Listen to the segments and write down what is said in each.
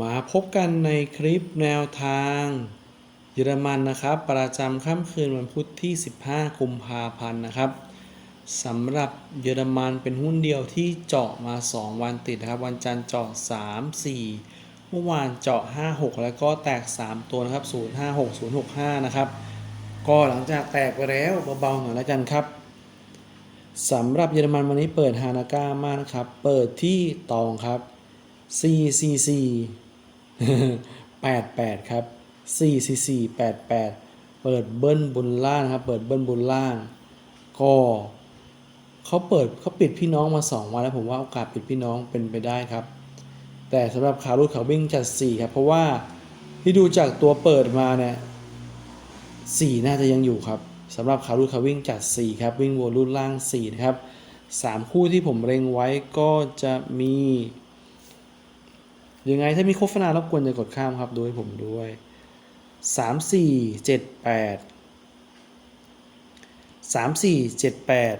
มาพบกันในคลิปแนวทาง เยอรมันนะครับ ประจำค่ำคืนวันพุธที่ 15 กุมภาพันธ์นะครับสำหรับเยอรมันเป็นหุ้นเดียวที่เจาะมา 2 วันติดนะครับ วันจันทร์เจาะ 3 4 เมื่อวานเจาะ 5 6 แล้วก็แตก 3 ตัวนะครับ 0 5 6 0 6 5 นะครับ ก็หลังจากแตกไปแล้วเบาๆหน่อยแล้วกันครับสำหรับเยอรมันวันนี้เปิดฮานาก้ามากนะครับ เปิดที่ตองครับ 4 4 4 8 8 ครับ 4 4 4 8 8 เปิดเบิ้ลบนล่างครับ เปิดเบิ้ลบนล่าง ก็เขาเปิดเขาปิดพี่น้องมา 2 วันแล้วผมว่าโอกาสปิดพี่น้องเป็นไปได้ครับ แต่สำหรับขารุดขาวิ่งจัด 4 ครับ เพราะว่าที่ดูจากตัวเปิดมาเนี่ย4น่าจะยังอยู่ครับสำหรับขารุดขาวิ่งจัด 4 ครับ วิ่งวนรุ่นล่าง4นะครับ3คู่ที่ผมเล็งไว้ก็จะมี ยังไงถ้ามีโฆษณารบกวนจะกดข้ามครับดูให้ผมด้วย3 4 7 8 3 4 7 8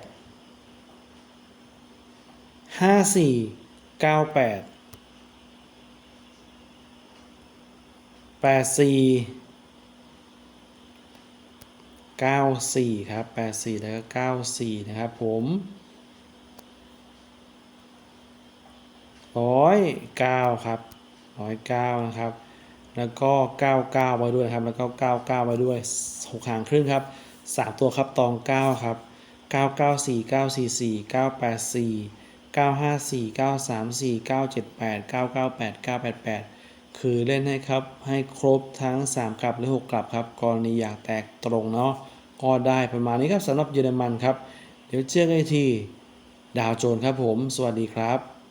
5 4 9 8 8 4 94ครับ84แล้วก็94นะครับผม ร้อยเก้าครับร้อยเก้านะครับ แล้วก็เก้าเก้าไปด้วยครับ แล้วก็เก้าเก้าไปด้วยหกหางครึ่งครับสามตัวครับตองเก้าครับเก้าเก้าสี่เก้าสี่สี่เก้าแปดสี่เก้าห้าสี่เก้าสามสี่เก้าเจ็ดแปดเก้าเก้าแปดเก้าแปดแปดคือเล่นให้ครับให้ครบทั้ง 3 กลับหรือ 6 กลับครับกรณีอยากแตกตรงเนาะก็ได้ประมาณนี้ครับสำหรับเยอรมันครับ เดี๋ยวเจอกันทีดาวโจนครับผม สวัสดีครับ